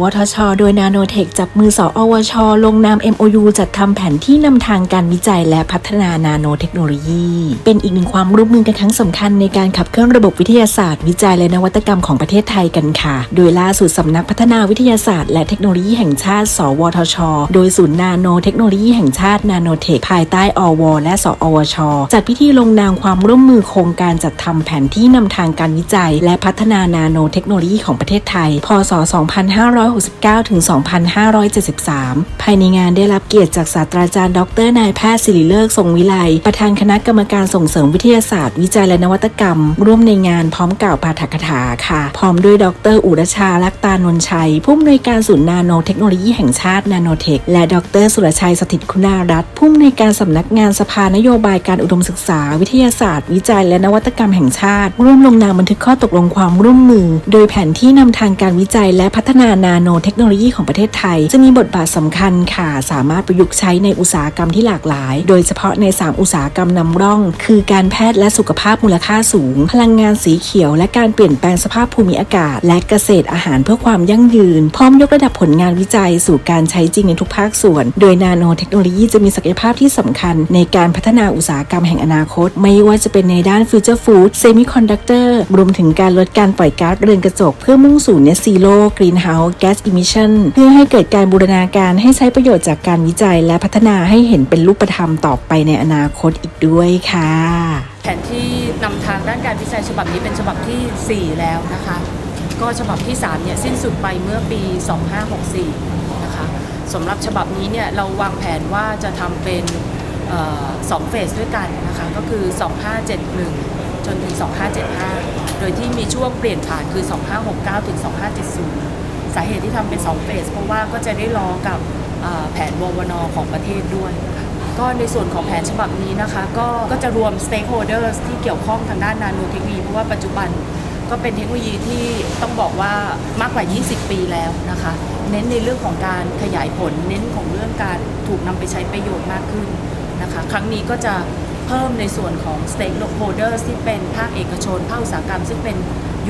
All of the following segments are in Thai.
วทช โดยนาโนเทค จับมือสอวช ลงนาม MOU จัดทำแผนที่นำทางการวิจัยและพัฒนานาโนเทคโนโลยี เป็นอีกหนึ่งความร่วมมือกันครั้งสำคัญในการขับเคลื่อนระบบวิทยาศาสตร์ วิจัยและนวัตกรรมของประเทศไทยกันค่ะ โดยล่าสุดสำนักพัฒนาวิทยาศาสตร์และเทคโนโลยีแห่งชาติ สวทช โดยศูนย์นาโนเทคโนโลยีแห่งชาตินาโนเทคภายใต้อว และสอวช จัดพิธีลงนามความร่วมมือโครงการจัดทำแผนที่นำทางการวิจัย และพัฒนานาโนเทคโนโลยีของประเทศไทย พศ .255 2569 ถึง 2573 ภายในงานได้รับเกียรติจากศาสตราจารย์ ดรนายแพทย์ศิริเลิกทรงวิไล ประธานคณะกรรมการส่งเสริมวิทยาศาสตร์ วิจัยและนวัตกรรม ร่วมในงานพร้อมกล่าวปาฐกถาค่ะ พร้อมด้วยดร อุรชาลักตานนชัย ผู้อำนวยการศูนย์นาโนเทคโนโลยีแห่งชาตินาโนเทค และดร สุรชัยสถิตคุณารัตน์ผู้อำนวยการสำนักงานสภานโยบายการอุดมศึกษา วิทยาศาสตร์ วิจัย และนวัตกรรมแห่งชาติ ร่วมลงนามบันทึกข้อตกลงความร่วมมือ โดยแผนที่นำทางการวิจัยและพัฒนานาโนเทคโนโลยีของประเทศไทย จะมีบทบาทสำคัญค่ะ สามารถประยุกต์ใช้ในอุตสาหกรรมที่หลากหลาย โดยเฉพาะใน 3 อุตสาหกรรมนำร่อง คือการแพทย์และสุขภาพมูลค่าสูง พลังงานสีเขียว และการเปลี่ยนแปลงสภาพภูมิอากาศ และเกษตรอาหารเพื่อความยั่งยืน พร้อมยกระดับผลงานวิจัยสู่การใช้จริงในทุกภาคส่วน โดยนาโนเทคโนโลยีจะมีศักยภาพที่สำคัญ ในการพัฒนาอุตสาหกรรมแห่งอนาคต ไม่ว่าจะเป็นในด้านฟิวเจอร์ฟู้ดเซมิคอนดักเตอร์รวมถึงการลดการปล่อยก๊าซเรือนกระจกเพื่อมุ่งสู่เนซีโร่กรีนเฮาส์แก๊สอิมิชันเพื่อให้เกิดการบูรณาการให้ใช้ประโยชน์จากการวิจัย และพัฒนาให้เห็นเป็นรูปธรรมต่อไปในอนาคตอีกด้วยค่ะ แผนที่นำทางด้านการวิจัยฉบับนี้เป็นฉบับทีสี่4 แล้วนะคะ ก็ฉบับที่ 3 เนี่ยสิ้นสุดไปเมื่อปี 2564 นะคะสำหรับฉบับนี้เนี่ยเราวางแผนว่าจะทำเป็นออสองเฟสด้วยกันนะคะก็คือ 2571 จนถึง 2575 โดยที่มีช่วงเปลี่ยนผ่านคือ 2569 ถึง 2570 สาเหตุที่ทำเป็น2เฟสเพราะว่าก็จะได้รอกับแผนววนของประเทศด้วย ก็ในส่วนของแผนฉบับนี้นะคะก็ก็จะรวม stakeholders ที่เกี่ยวข้องทางด้านนาโนเทคโนโลยีเพราะว่าปัจจุบันก็เป็นเทคโนโลยีที่ต้องบอกว่ามากกว่า 20 ปีแล้วนะคะ เน้นในเรื่องของการขยายผล เน้นของเรื่องการถูกนำไปใช้ประโยชน์มากขึ้นนะคะ ครั้งนี้ก็จะเพิ่มในส่วนของ stakeholders ที่เป็นภาคเอกชนภาคอุตสาหกรรม ซึ่งเป็น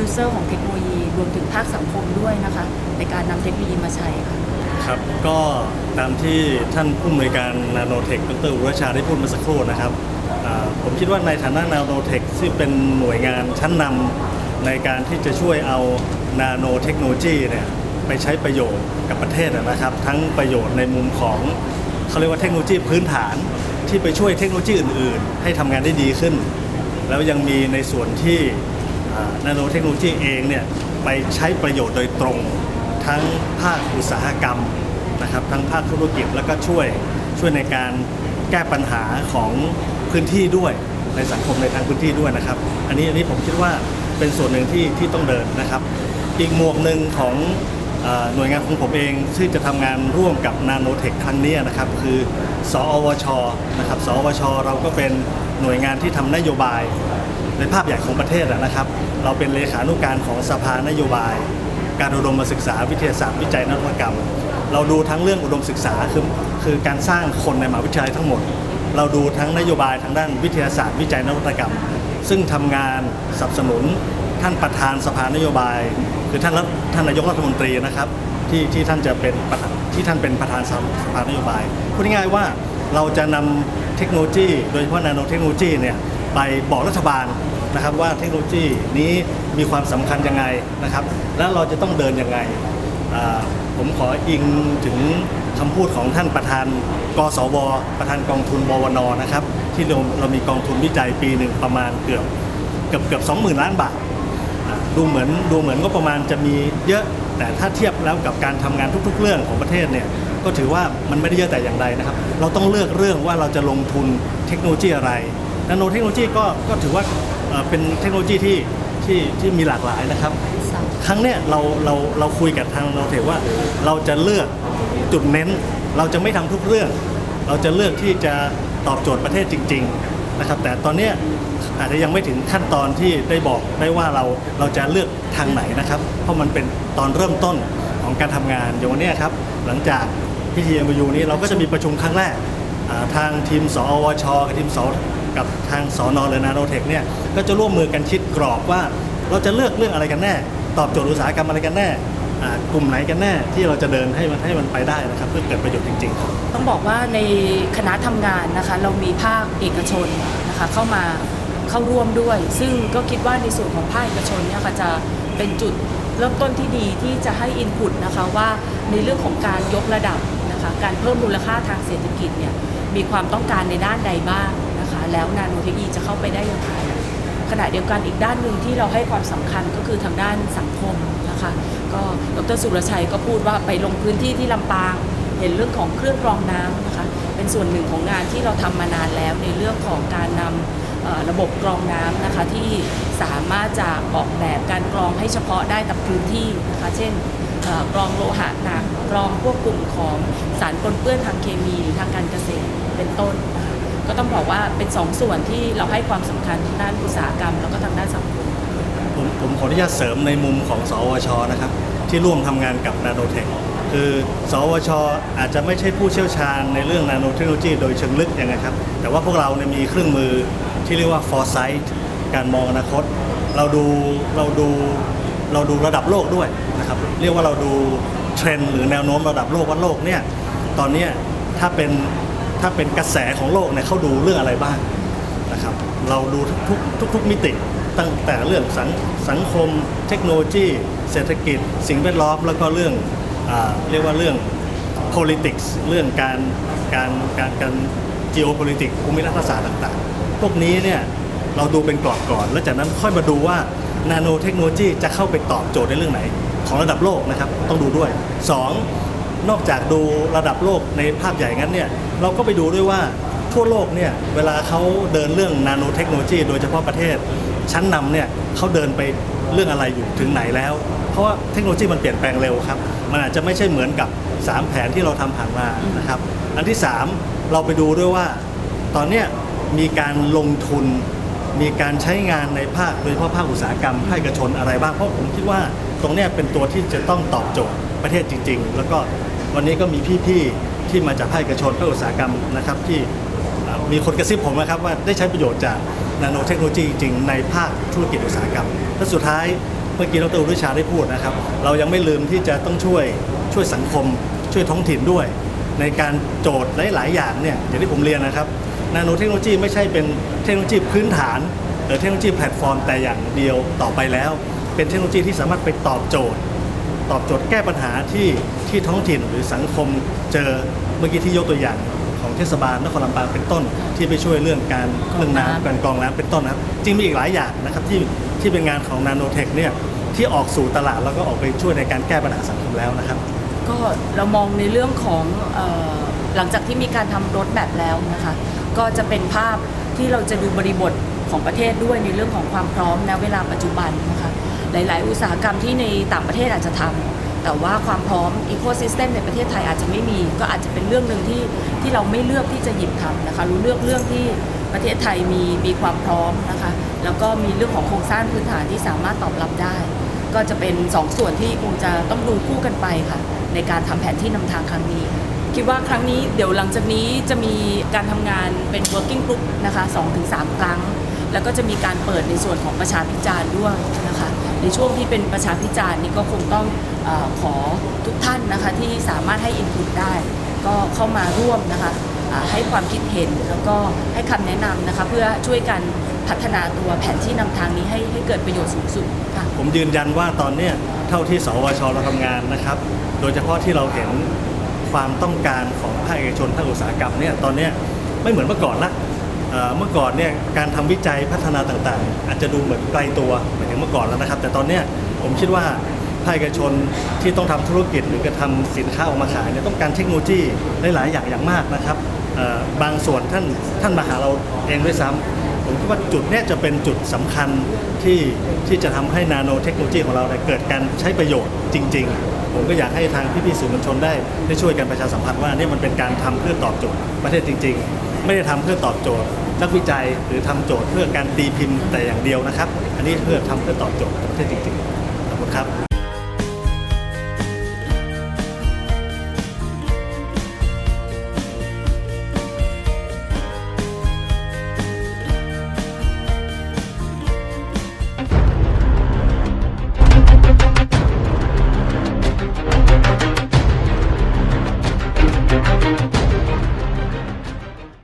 user ของเทคโนโลยีรวมถึงภาคสังคมด้วยนะคะ ในการนำเทคโนโลยีมาใช้ค่ะ ครับก็ตามที่ท่านผู้อำนวยการนาโนเทคดรอุรชาได้พูดเมื่อสักครู่นะครับอ่าผมคิดว่าในฐานะนาโนเทคที่เป็นหน่วยงานชั้นนำในการที่จะช่วยเอานาโนเทคโนโลยีเนี่ยไปใช้ประโยชน์กับประเทศนะครับ ทั้งประโยชน์ในมุมของเขาเรียกว่าเทคโนโลยีพื้นฐานที่ไปช่วยเทคโนโลยีอื่น ๆ ให้ทำงานได้ดีขึ้น แล้วยังมีในส่วนที่ นาโนเทคโนโลยีเองเนี่ยไปใช้ประโยชน์โดยตรง ทั้งภาคอุตสาหกรรมนะครับทั้งภาคธุรกิจแล้วก็ช่วยช่วยในการแก้ปัญหาของพื้นที่ด้วยในสังคมในทางพื้นที่ด้วยนะครับ อันนี้อันนี้ผมคิดว่าเป็นส่วนหนึ่งที่ที่ต้องเดินนะครับ อีกหมวกหนึ่งของอหน่วยงานของผมเองที่จะทำงานร่วมกับนาโนเทคครั้งนี้นะครับคือ สอวชนะครับ สอวช เราก็เป็นหน่วยงานที่ทำนโยบาย ในภาพใหญ่ของประเทศนะครับ เราเป็นเลขานุการของสภานโยบาย การอุดมศึกษาวิทยาศาสตร์วิจัยนวัตกรรม เราดูทั้งเรื่องอุดมศึกษาคือคือการสร้างคนในมหาวิทยาลัยทั้งหมด เราดูทั้งนโยบายทางด้านวิทยาศาสตร์วิจัยนวัตกรรม ซึ่งทำงานสนับสนุนท่านประธานสภานโยบาย คือท่านรัฐท่านนายกรัฐมนตรีนะครับที่ที่ท่านจะเป็นประธานที่ท่านเป็นประธานสภานโยบายพูดง่ายๆว่าเราจะนำเทคโนโลยี โดยเฉพาะนาโนเทคโนโลยีเนี่ยไปบอกรัฐบาล นะครับว่าเทคโนโลยีนี้มีความสำคัญยังไงนะครับ แล้วเราจะต้องเดินยังไง ผมขออิงถึงคำพูดของท่านประธานกสวประธานกองทุนบวนนะครับ ที่เราเรามีกองทุนวิจัยปีหนึ่งประมาณเกือบเกือบเกือบสองหมื่นล้านบาทดูเหมือนดูเหมือนก็ประมาณจะมีเยอะแต่ถ้าเทียบแล้วกับการทำงานทุก ๆ เรื่องของประเทศเนี่ยก็ถือว่ามันไม่ได้เยอะแต่อย่างใดนะครับ เราต้องเลือกเรื่องว่าเราจะลงทุนเทคโนโลยีอะไรนาโนเทคโนโลยีก็ก็ถือว่า เอ่อเป็นเทคโนโลยีที่ที่ที่มีหลากหลายนะครับ ครั้งเนี้ยเราเราเราคุยกับทางเราเถอะว่าเราจะเลือกจุดเน้น เราจะไม่ทำทุกเรื่อง เราจะเลือกที่จะตอบโจทย์ประเทศจริง ๆนะครับ แต่ตอนเนี้ยอาจจะยังไม่ถึงขั้นตอนที่ได้บอกได้ว่าเราเราจะเลือกทางไหนนะครับ เพราะมันเป็นตอนเริ่มต้นของการทำงานอย่างวันเนี้ยครับหลังจากพิธี MOU นี้เราก็จะมีประชุมครั้งแรกอ่าทางทีมสอวชกับทีมส กับทางสอนอเลยนาโนเทคเนี่ยก็จะร่วมมือกันคิดกรอบว่า เราจะเลือกเรื่องอะไรกันแน่ ตอบโจทย์อุตสาหกรรมอะไรกันแน่กลุ่มไหนกันแน่ที่เราจะเดินให้มันให้มันไปได้นะครับเพื่อเกิดประโยชน์จริงๆครับต้องบอกว่าในคณะทำงานนะคะ เรามีภาคเอกชนนะคะเข้ามาเข้าร่วมด้วย ซึ่งก็คิดว่าในส่วนของภาคเอกชนเนี่ยค่ะจะเป็นจุดเริ่มต้นที่ดีที่จะให้อินพุตนะคะว่าในเรื่องของการยกระดับนะคะการเพิ่มมูลค่าทางเศรษฐกิจเนี่ยมีความต้องการในด้านใดบ้าง แล้วนาโนเทคโนโลยีจะเข้าไปได้อย่างไรขณะเดียวกันอีกด้านหนึ่งที่เราให้ความสำคัญก็คือทางด้านสังคมนะคะก็ดรสุรชัยก็พูดว่าไปลงพื้นที่ที่ลำปาง เห็นเรื่องของเครื่องกรองน้ำนะคะเป็นส่วนหนึ่งของงานที่เราทำมานานแล้วในเรื่องของการนำเอ่อระบบกรองน้ำนะคะที่สามารถจะออกแบบการกรองให้เฉพาะได้กับพื้นที่นะคะเช่นกรองโลหะหนักกรองพวกกลุ่มของสารปนเปื้อนทางเคมีหรือทางการเกษตรเป็นต้นนะคะ ก็ต้องบอกว่าเป็นสองส่วนที่เราให้ความสำคัญทางด้านอุตสาหกรรม แล้วก็ทางด้านสังคมผมผมขออนุญาตเสริมในมุมของสวชนะครับ ที่ร่วมทำงานกับนาโนเทคคือสวชอาจจะไม่ใช่ผู้เชี่ยวชาญในเรื่องนาโนเทคโนโลยีโดยเชิงลึกยังไงครับ แต่ว่าพวกเราเนี่ยมีเครื่องมือที่เรียกว่า foresight การมองอนาคต เราดูเราดูเราดูระดับโลกด้วยนะครับเรียกว่าเราดูเทรนด์หรือแนวโน้มระดับโลกว่าโลกเนี่ยตอนนี้ถ้าเป็น ถ้าเป็นกระแสของโลกเนี่ยเขาดูเรื่องอะไรบ้างนะครับ เราดูทุกทุกมิติตั้งแต่เรื่องสังสังคม เทคโนโลยี เศรษฐกิจ สิ่งแวดล้อมแล้วก็เรื่องอเรียกว่าเรื่อง politics เรื่องการการการการ geopolitics ภูมิรัฐศาสตร์ต่างๆ พวกนี้เนี่ยเราดูเป็นกรอบก่อน แล้วจากนั้นค่อยมาดูว่านาโนเทคโนโลยีจะเข้าไปตอบโจทย์ในเรื่องไหน ของระดับโลกนะครับต้องดูด้วย 2. นอกจากดูระดับโลกในภาพใหญ่งั้นเนี่ย เราก็ไปดูด้วยว่าทั่วโลกเนี่ยเวลาเขาเดินเรื่องนาโนเทคโนโลยีโดยเฉพาะประเทศ ชั้นนำเนี่ยเขาเดินไปเรื่องอะไรอยู่ถึงไหนแล้ว เพราะว่าเทคโนโลยีมันเปลี่ยนแปลงเร็วครับ มันอาจจะไม่ใช่เหมือนกับ 3 แผนที่เราทำผ่านมานะครับ อันที่ 3 เราไปดูด้วยว่า ตอนเนี้ยมีการลงทุน มีการใช้งานในภาคโดยเฉพาะภาคอุตสาหกรรมภาคเอกชนอะไรบ้างเพราะผมคิดว่าตรงเนี้ยเป็นตัวที่จะต้องตอบโจทย์ประเทศจริง ๆ แล้วก็วันนี้ก็มีพี่ๆ ที่มาจากภาคเอกชนภาคอุตสาหกรรมนะครับที่มีคนกระซิบผมนะครับว่าได้ใช้ประโยชน์จากนาโนเทคโนโลยีจริงๆในภาคธุรกิจอุตสาหกรรมและสุดท้ายเมื่อกี้ดรวิชาได้พูดนะครับ เรายังไม่ลืมที่จะต้องช่วยช่วยสังคม ช่วยท้องถิ่นด้วย ในการโจทย์หลายๆอย่างเนี่ยอย่างที่ผมเรียนนะครับนาโนเทคโนโลยีไม่ใช่เป็นเทคโนโลยีพื้นฐานหรือเทคโนโลยีแพลตฟอร์มแต่อย่างเดียวต่อไปแล้ว เป็นเทคโนโลยีที่สามารถไปตอบโจทย์ ตอบโจทย์แก้ปัญหาที่ที่ท้องถิ่นหรือสังคมเจอ เมื่อกี้ที่ยกตัวอย่างของเทศบาลนครลำปางเป็นต้น ที่ไปช่วยเรื่องการเรื่องน้ำการกรองน้ำเป็นต้นนะครับจริงมีอีกหลายอย่างนะครับที่ที่เป็นงานของนาโนเทคเนี่ยที่ออกสู่ตลาดแล้วก็ออกไปช่วยในการแก้ปัญหาสังคมแล้วนะครับ ก็เรามองในเรื่องของเออหลังจากที่มีการทำรถแบบแล้วนะคะ ก็จะเป็นภาพที่เราจะดูบริบทของประเทศด้วยในเรื่องของความพร้อมณเวลาปัจจุบันนะคะหลาย ๆ อุตสาหกรรมที่ในต่างประเทศอาจจะทำ แต่ว่าความพร้อมอีโคซิสเต็มในประเทศไทยอาจจะไม่มี ก็อาจจะเป็นเรื่องหนึ่งที่ที่เราไม่เลือกที่จะหยิบทำนะคะรู้เลือกเรื่องที่ประเทศไทยมีมีความพร้อมนะคะแล้วก็มีเรื่องของโครงสร้างพื้นฐานที่สามารถตอบรับได้ ก็จะเป็นสองส่วนที่คงจะต้องดูคู่กันไปค่ะ ในการทำแผนที่นำทางครั้งนี้ คิดว่าครั้งนี้เดี๋ยวหลังจากนี้จะมีการทำงานเป็น working group นะคะ2-3 ครั้ง แล้วก็จะมีการเปิดในส่วนของประชาพิจารณ์ด้วยนะคะ ในช่วงที่เป็นประชาพิจารณ์นี้ก็คงต้องอขอทุกท่านนะคะที่สามารถให้ input ได้ ก็เข้ามาร่วมนะคะให้ความคิดเห็นแล้วก็ให้คำแนะนำนะคะเพื่อช่วยกันพัฒนาตัวแผนที่นำทางนี้ให้ให้เกิดประโยชน์สูงสุดค่ะผมยืนยันว่าตอนเนี้ยเท่าที่สวชเราทำงานนะครับ โดยเฉพาะที่เราเห็นความต้องการของภาคเอกชนภาคอุตสาหกรรมเนี่ยตอนเนี้ยไม่เหมือนเมื่อก่อนละ เมื่อก่อนเนี่ยการทำวิจัยพัฒนาต่างๆ อาจจะดูเหมือนไกลตัวเหมือนเมื่อก่อนแล้วนะครับ แต่ตอนเนี้ยผมคิดว่าภาคเอกชนที่ต้องทำธุรกิจหรือกระทำสินค้าออกมาขายเนี่ยต้องการเทคโนโลยีหลายๆอย่างอย่างมากนะครับบางส่วนท่านท่านมาหาเราเองด้วยซ้ำผมคิดว่าจุดนี้จะเป็นจุดสำคัญที่ที่จะทำให้นาโนเทคโนโลยีของเราเนี่ยเกิดการใช้ประโยชน์จริง ๆ ผมก็อยากให้ทางพี่ๆสื่อมวลชนได้ได้ช่วยกันประชาสัมพันธ์ว่านี่มันเป็นการทำเพื่อตอบโจทย์ประเทศจริง ๆ ไม่ได้ทำเพื่อตอบโจทย์ นักวิจัยหรือทำโจทย์เพื่อการตีพิมพ์แต่อย่างเดียวนะครับ อันนี้เพื่อทำเพื่อตอบโจทย์ประเทศจริงๆขอบคุณครับ